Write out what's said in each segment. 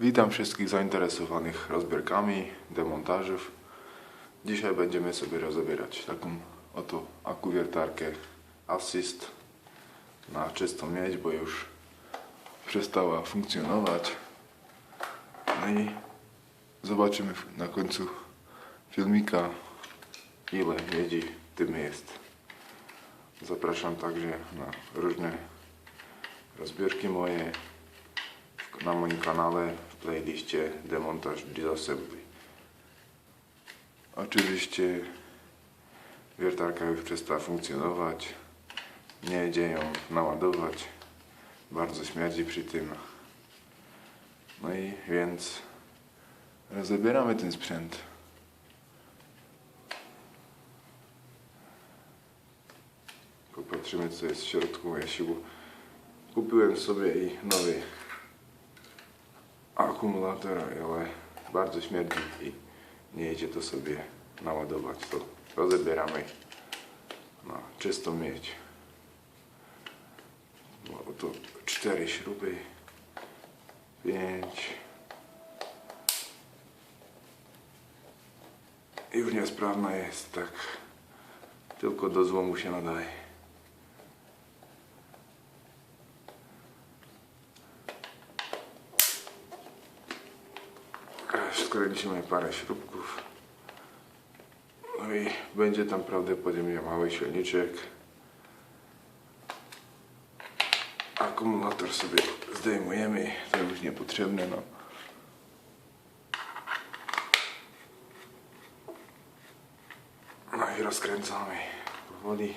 Witam wszystkich zainteresowanych rozbiórkami, demontażów. Dzisiaj będziemy sobie rozbierać taką oto akuwiertarkę Assist na czystą miedź, bo już przestała funkcjonować. No i zobaczymy na końcu filmika ile miedzi tym jest. Zapraszam także na różne rozbiórki moje na moim kanale w playliście Demontaż Disassembly. Oczywiście wiertarka już przestała funkcjonować. Nie idzie ją naładować. Bardzo śmierdzi przy tym. No i więc rozbieramy ten sprzęt. Popatrzymy co jest w środku. Ja kupiłem sobie i nowy akumulator, ale bardzo śmierdzi i nie idzie to sobie naładować. To rozbieramy na czystą miedź. No, to cztery śruby, pięć. Już niesprawna jest, tak. Tylko do złomu się nadaje. Skręcimy parę śrubków. No i będzie tam prawdopodobnie mały silniczek. Akumulator sobie zdejmujemy, to już niepotrzebne. No. no i rozkręcamy powoli.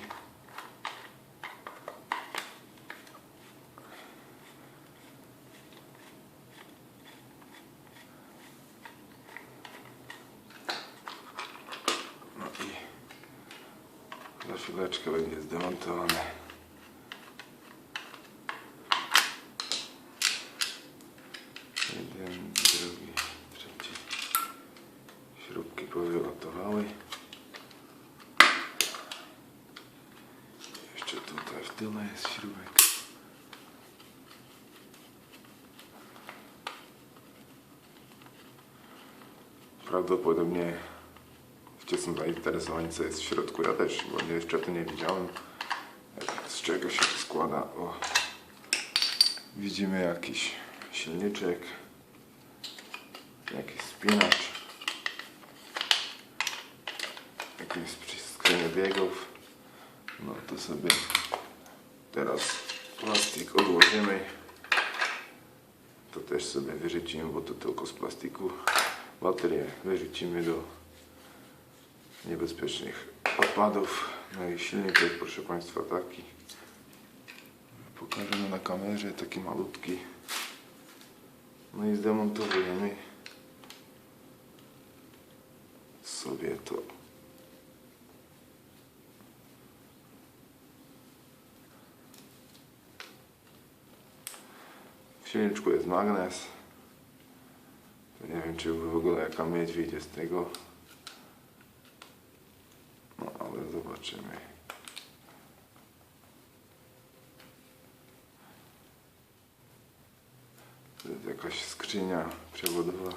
No i za chwileczkę będzie zdemontowane. Jeden, drugi, trzeci. Śrubki powylotowały. Jeszcze tutaj w tyle jest śrubek. Prawdopodobnie Ci są zainteresowani co jest w środku. Ja też, bo jeszcze tu nie widziałem z czego się to składa. O. Widzimy jakiś silniczek, jakiś spinacz, jakieś skrzynie biegów. No to sobie teraz plastik odłożymy. To też sobie wyrzucimy, bo to tylko z plastiku. Baterię wyrzucimy do niebezpiecznych odpadów. No i silniczek, proszę Państwa, taki. Pokażemy na kamerze, taki malutki. No i zdemontowujemy sobie to. W silniczku jest magnes. Nie wiem, czy w ogóle jaka miedź wyjdzie z tego. No ale zobaczymy. To jest jakaś skrzynia przewodowa.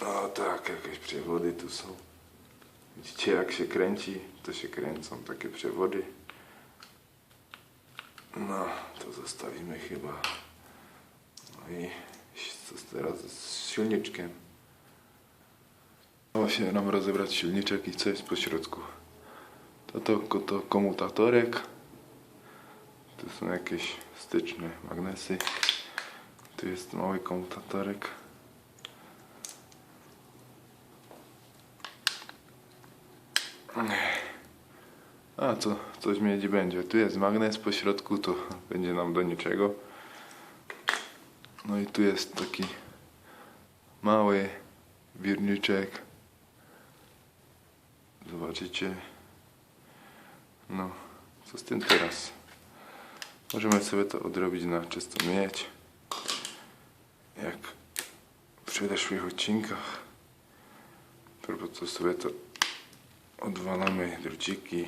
O tak, jakieś przewody tu są. Widzicie jak się kręci, to się kręcą takie przewody. No, to zostawimy chyba. No i teraz z silniczkiem. Udało się nam rozebrać silniczek i co jest po środku. To, to, to komutatorek. Tu są jakieś styczne magnesy. Tu jest mały komutatorek. A co, coś miedzi będzie. Tu jest magnes po środku, to będzie nam do niczego. No i tu jest taki mały wirniczek. Zobaczycie. No, co z tym teraz? Możemy sobie to odrobić na czystą miedź. Jak w przeszłych odcinkach. Po prostu sobie to odwalamy druciki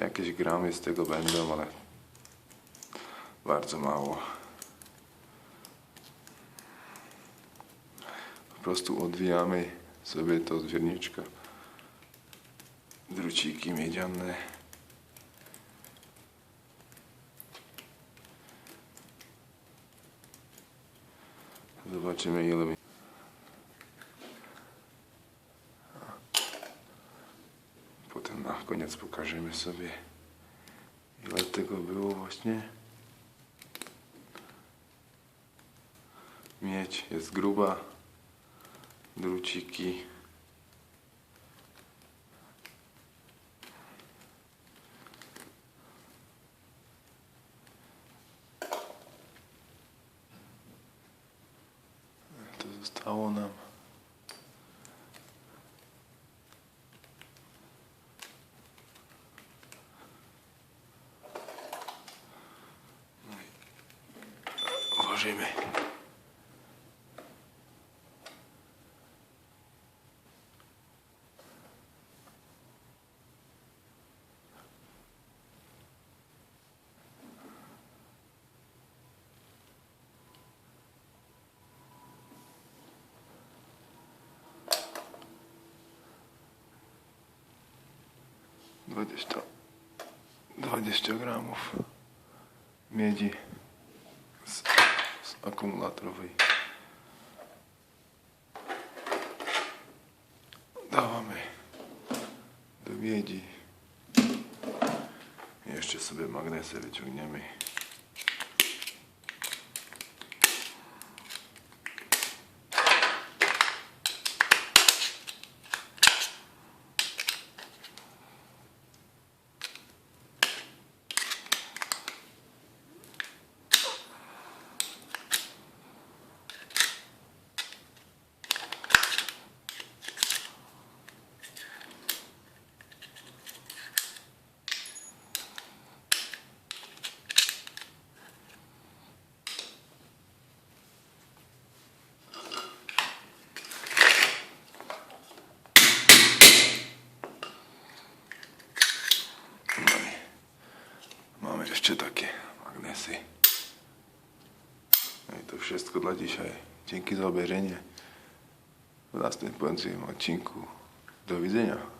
Jakieś gramy z tego będą, ale bardzo mało. Po prostu odwijamy sobie to od wierniczka. Druciki miedziane. Zobaczymy ile mi... Potem na koniec pokażemy sobie ile tego było właśnie. Miedź jest gruba. Druciki. To zostało nam. No i Włożymy. Dwadzieścia. Dwadzieścia gramów miedzi z, z akumulatorowej. Dawamy do miedzi. Jeszcze sobie magnesy wyciągniemy. No i jeszcze takie magnesy. No i to wszystko dla dzisiaj. Dzięki za obejrzenie. W następującym odcinku. Do widzenia.